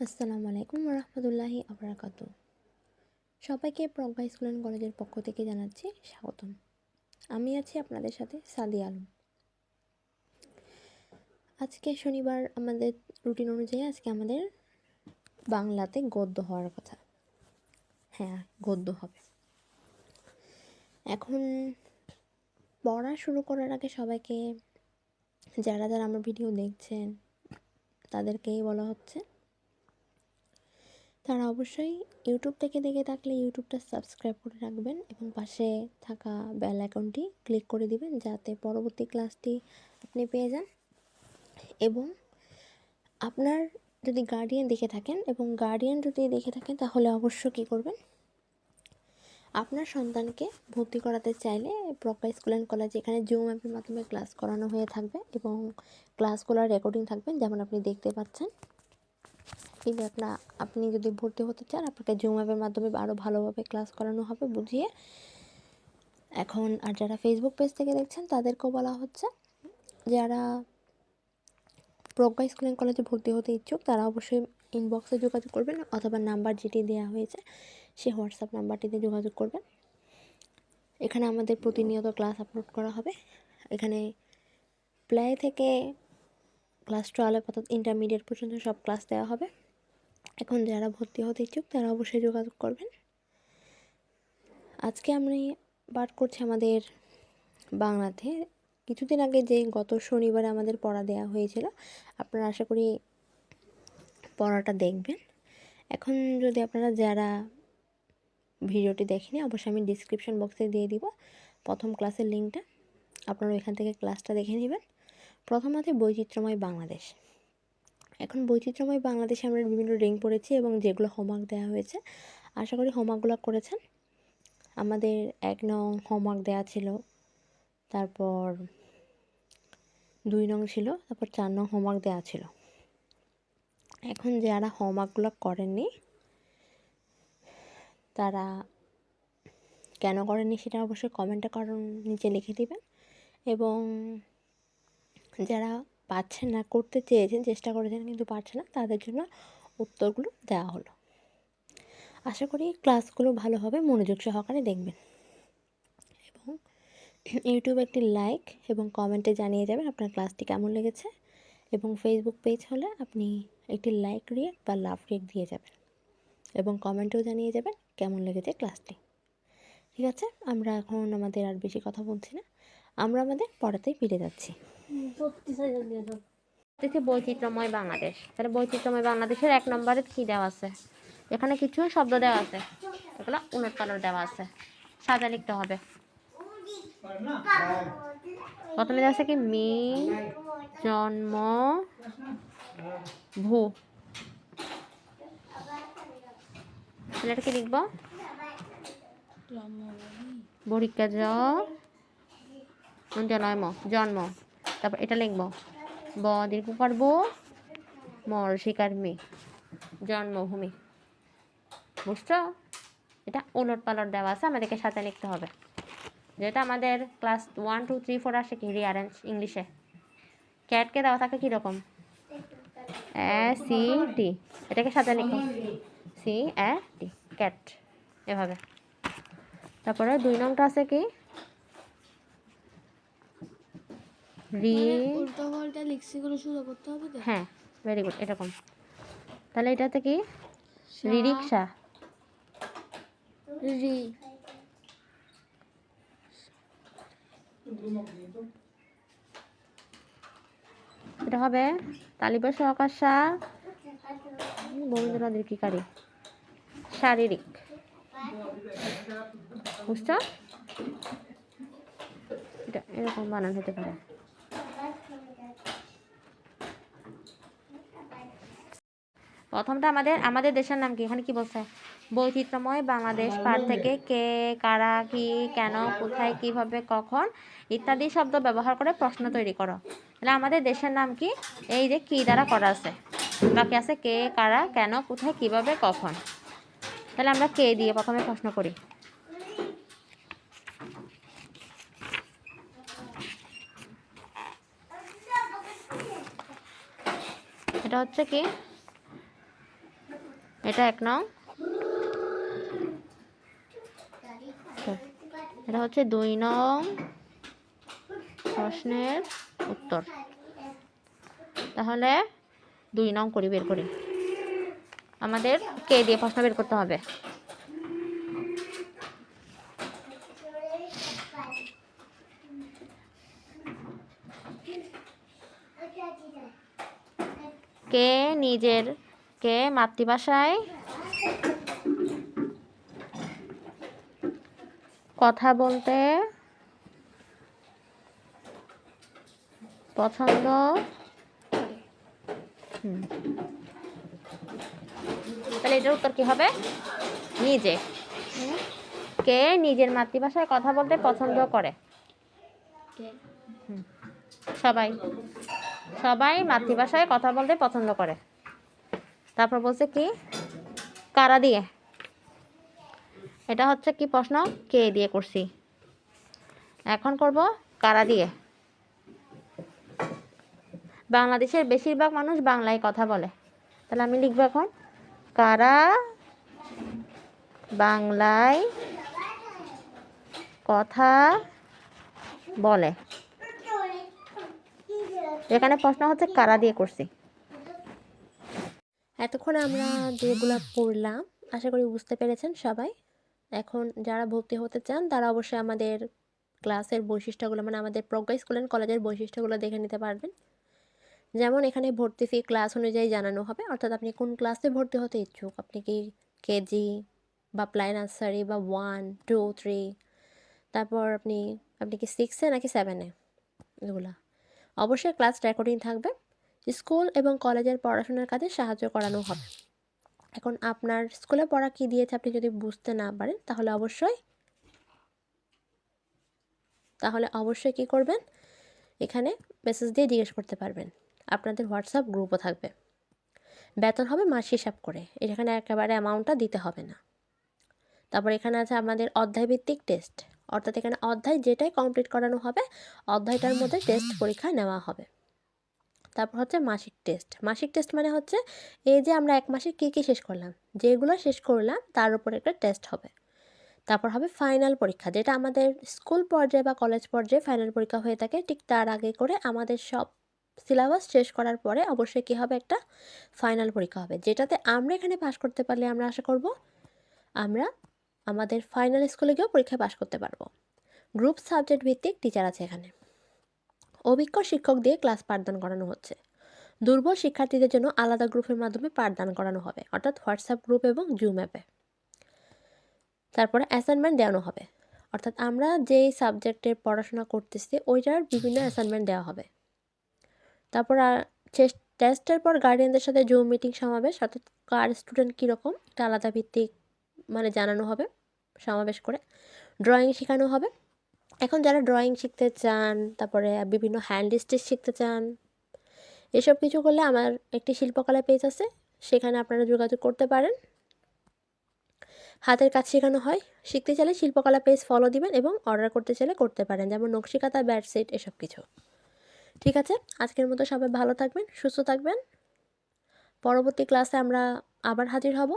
আসসালামু আলাইকুম রহমতুল্লাহি আবরাকাতু। সবাইকে প্রজ্ঞা স্কুল অ্যান্ড কলেজের পক্ষ থেকে জানাচ্ছি স্বাগতম। আমি আছি আপনাদের সাথে সাদি আলম। আজকে শনিবার আমাদের রুটিন অনুযায়ী আজকে আমাদের বাংলাতে গদ্য হওয়ার কথা। হ্যাঁ গদ্য হবে। এখন পড়া শুরু করার আগে সবাইকে, যারা যারা আমার ভিডিও দেখছেন, তাদেরকেই বলা হচ্ছে তারা অবশ্যই ইউটিউব থেকে দেখে থাকলে ইউটিউবটা সাবস্ক্রাইব করে রাখবেন এবং পাশে থাকা বেল আইকনটি ক্লিক করে দিবেন যাতে পরবর্তী ক্লাসটি আপনি পেয়ে যান। এবং আপনার যদি গার্ডিয়ান দেখে থাকেন এবং গার্ডিয়ান যদি দেখে থাকেন তাহলে অবশ্য কী করবেন? আপনার সন্তানকে ভর্তি করাতে চাইলে প্রকা স্কুল অ্যান্ড কলেজ এখানে জুম অ্যাপের মাধ্যমে ক্লাস করানো হয়ে থাকবে এবং ক্লাসগুলোর রেকর্ডিং থাকবে যেমন আপনি দেখতে পাচ্ছেন। কিন্তু আপনার, আপনি যদি ভর্তি হতে চান, আপনাকে জুম অ্যাপের মাধ্যমে আরও ভালোভাবে ক্লাস করানো হবে, বুঝিয়ে। এখন আর যারা ফেসবুক পেজ থেকে দেখছেন, তাদেরকেও বলা হচ্ছে, যারা প্রজ্ঞা স্কুল অ্যান্ড কলেজে ভর্তি হতে ইচ্ছুক, তারা অবশ্যই ইনবক্সে যোগাযোগ করবেন, অথবা নাম্বার যেটি দেওয়া হয়েছে, সেই হোয়াটসঅ্যাপ নাম্বারটিতে যোগাযোগ করবেন। এখানে আমাদের প্রতিনিয়ত ক্লাস আপলোড করা হবে। এখানে প্লে থেকে ক্লাস টুয়েলভ অর্থাৎ ইন্টারমিডিয়েট পর্যন্ত সব ক্লাস দেওয়া হবে। এখন যারা ভর্তি হতে ইচ্ছুক, তারা অবশ্যই যোগাযোগ করবেন। আজকে আমি পাঠ করছি আমাদের বাংলাতে। কিছুদিন আগে যে গত শনিবারে আমাদের পড়া দেওয়া হয়েছিল, আপনারা আশা করি পড়াটা দেখবেন। এখন যদি আপনারা যারা ভিডিওটি দেখেনি, অবশ্যই আমি ডিসক্রিপশন বক্সে দিয়ে দিব। প্রথম ক্লাসের লিঙ্কটা, আপনারা এখান থেকে ক্লাসটা দেখে নেবেন। প্রথম আছে বৈচিত্র্যময় বাংলাদেশ। এখন বৈচিত্র্যময় বাংলাদেশে আমরা বিভিন্ন রিং পড়েছি এবং যেগুলো হোমওয়ার্ক দেওয়া হয়েছে। আশা করি হোমওয়ার্কগুলো করেছেন। আমাদের এক নং হোমওয়ার্ক দেওয়া ছিল, তারপর দুই নং ছিল, তারপর চার নং হোমওয়ার্ক দেওয়া ছিল। এখন যারা হোমওয়ার্কগুলো করেননি, তারা কেন করেননি সেটা অবশ্যই কমেন্টে কারণ নিচে লিখে দিবেন। এবং যারা পাচ্ছেন না, করতে চেয়েছেন, চেষ্টা করেছেন কিন্তু পারছে না, তাদের জন্য উত্তরগুলো দেওয়া হলো। আশা করি ক্লাসগুলো ভালোভাবে মনোযোগ সহকারে দেখবেন। এবং ইউটিউবে একটি লাইক এবং কমেন্টে জানিয়ে যাবেন আপনার ক্লাসটি কেমন লেগেছে। এবং ফেসবুক পেজ হলে আপনি একটি লাইক রিয়েক্ট বা লাভ রিয়েক্ট দিয়ে যাবেন। এবং কমেন্টেও জানিয়ে যাবেন কেমন লেগেছে ক্লাসটি। ঠিক আছে, আমরা এখন আমাদের আর বেশি কথা বলছি না। আমরা আমাদের পড়াতেই ফিরে যাচ্ছি। দেখছি বৈচিত্র্যময় বাংলাদেশ। তাহলে বৈচিত্র্যময় বাংলাদেশের এক নম্বরে কি দেওয়া আছে? এখানে কিছু শব্দ দেওয়া আছে। এগুলো উলট পালট দেওয়া আছে। সাজা লিখতে হবে। প্রথমে দেওয়া আছে কি? মি, জন্ম, ভূ। তাহলে কি লিখব? জ জন্ম জন্ম। তারপর এটা লিখব। ব দীর্ঘ করব মর শিকার মে, জন্মভূমি। বুঝছ? এটা উলট পালট দেওয়া আছে, আমাদেরকে সাথে লিখতে হবে। যেটা আমাদের class one two three four আসে কি রিয়ারেঞ্জ ইংলিশে ক্যাটকে দেওয়া থাকে কীরকম? এ সি টি এটাকে সাথে লিখো। সি এ টি ক্যাট এভাবে। তারপরে দুই নংটা আছে কি? রি উল্টো পাল্টা লিখছি করে শুরু করতে হবে হ্যাঁ ভেরি গুড এরকম। তাহলে এটাতে কি রি রিক্সা রি। এটা হবে তালিবা সহকার সা রবীন্দ্রনাথ অধিকারী শারীরিক। বুঝছ? এটা এরকম বানান হতে পারে। প্রথমটা আমাদের আমাদের দেশের নাম কি? এখানে কি বলছে? বৈচিত্র্যময় বাংলাদেশ পাঠ থেকে কে কারা কি কেন কোথায় কীভাবে কখন ইত্যাদি শব্দ ব্যবহার করে প্রশ্ন তৈরি করো। তাহলে আমাদের দেশের নাম কি? এই যে কি দ্বারা করা আছে। বাকি আছে কে কারা কেন কোথায় কীভাবে কখন। তাহলে আমরা কে দিয়ে প্রথমে প্রশ্ন করি। এটা হচ্ছে কি? এটা এক নং। এটা হচ্ছে দুই নং প্রশ্নের উত্তর। তাহলে দুই নং করি, বের করি। আমাদের কে দিয়ে প্রশ্ন বের করতে হবে? কে নিজের কে মাতৃভাষায় কথা বলতে পছন্দ? তাহলে এটার উত্তর কি হবে? নিজে। কে নিজের মাতৃভাষায় কথা বলতে পছন্দ করে? সবাই। সবাই মাতৃভাষায় কথা বলতে পছন্দ করে। তারপর বলছে কি? কারা দিয়ে? এটা হচ্ছে কি প্রশ্ন? কে দিয়ে করছি? এখন করব কারা দিয়ে? বাংলাদেশের বেশিরভাগ মানুষ বাংলায় কথা বলে। তাহলে আমি লিখব এখন। কারা বাংলায় কথা বলে? এখানে প্রশ্ন হচ্ছে কারা দিয়ে করছি? এতক্ষণ আমরা যেগুলো পড়লাম, আশা করি বুঝতে পেরেছেন সবাই। এখন যারা ভর্তি হতে চান, তারা অবশ্যই আমাদের ক্লাসের বৈশিষ্ট্যগুলো মানে আমাদের প্রজ্ঞা স্কুল অ্যান্ড কলেজের বৈশিষ্ট্যগুলো দেখে নিতে পারবেন। যেমন এখানে ভর্তি ফি ক্লাস অনুযায়ী জানানো হবে, অর্থাৎ আপনি কোন ক্লাসে ভর্তি হতে ইচ্ছুক? আপনি কি কেজি বা প্লাই নার্সারি বা ওয়ান টু থ্রি তারপর আপনি আপনি কি সিক্সে নাকি সেভেনে এগুলা। অবশ্যই ক্লাস রেকর্ডিং থাকবে। স্কুল এবং কলেজের পড়াশোনার কাজে সাহায্য করানো হবে। এখন আপনার স্কুলে পড়া কী দিয়েছে আপনি যদি বুঝতে না পারেন, তাহলে অবশ্যই তাহলে অবশ্যই কী করবেন? এখানে মেসেজ দিয়ে জিজ্ঞেস করতে পারবেন। আপনাদের হোয়াটসঅ্যাপ গ্রুপও থাকবে। বেতন হবে মাস হিসাব করে। এখানে একেবারে অ্যামাউন্টটা দিতে হবে না। তারপর এখানে আছে আমাদের অধ্যায়ভিত্তিক টেস্ট অর্থাৎ এখানে অধ্যায় যেটাই কমপ্লিট করানো হবে, অধ্যায়টার মধ্যে টেস্ট পরীক্ষা নেওয়া হবে। তারপর হচ্ছে মাসিক টেস্ট মাসিক টেস্ট মানে হচ্ছে এই যে আমরা এক মাসে কী কী শেষ করলাম, যেগুলো শেষ করলাম তার উপর একটা টেস্ট হবে। তারপর হবে ফাইনাল পরীক্ষা, যেটা আমাদের স্কুল পর্যায়ে বা কলেজ পর্যায়ে ফাইনাল পরীক্ষা হয়ে থাকে, ঠিক তার আগে করে আমাদের সব সিলেবাস শেষ করার পরে অবশ্যই কী হবে একটা ফাইনাল পরীক্ষা হবে, যেটাতে আমরা এখানে পাশ করতে পারলে আমরা আশা করব আমরা আমাদের ফাইনাল স্কুলে গিয়েও পরীক্ষায় পাশ করতে পারব। গ্রুপ সাবজেক্ট ভিত্তিক টিচার আছে এখানে। অভিজ্ঞ শিক্ষক দিয়ে ক্লাস পাঠদান করানো হচ্ছে। দুর্বল শিক্ষার্থীদের জন্য আলাদা গ্রুপের মাধ্যমে পাঠদান করানো হবে, অর্থাৎ হোয়াটসঅ্যাপ গ্রুপ এবং জুম অ্যাপে। তারপরে অ্যাসাইনমেন্ট দেওয়ানো হবে, অর্থাৎ আমরা যেই সাবজেক্টে পড়াশোনা করতেছি, ওইটার বিভিন্ন অ্যাসাইনমেন্ট দেওয়া হবে। তারপর টেস্টের পর গার্ডিয়ানদের সাথে জুম মিটিং সমাবেশ, অর্থাৎ কার স্টুডেন্ট কীরকম এটা আলাদা ভিত্তিক মানে জানানো হবে, সমাবেশ করে। ড্রয়িং শেখানো হবে। এখন যারা ড্রয়িং শিখতে চান, তারপরে বিভিন্ন হ্যান্ড স্টিচ শিখতে চান, এসব কিছু করলে আমার একটি শিল্পকলা পেজ আছে, সেখানে আপনারা যোগাযোগ করতে পারেন। হাতের কাজ শেখানো হয়, শিখতে চাইলে শিল্পকলা পেজ ফলো দিবেন এবং অর্ডার করতে চাইলে করতে পারেন, যেমন নকশিকাতা ব্যাডসেট এসব কিছু। ঠিক আছে, আজকের মতো সবাই ভালো থাকবেন, সুস্থ থাকবেন। পরবর্তী ক্লাসে আমরা আবার হাজির হব।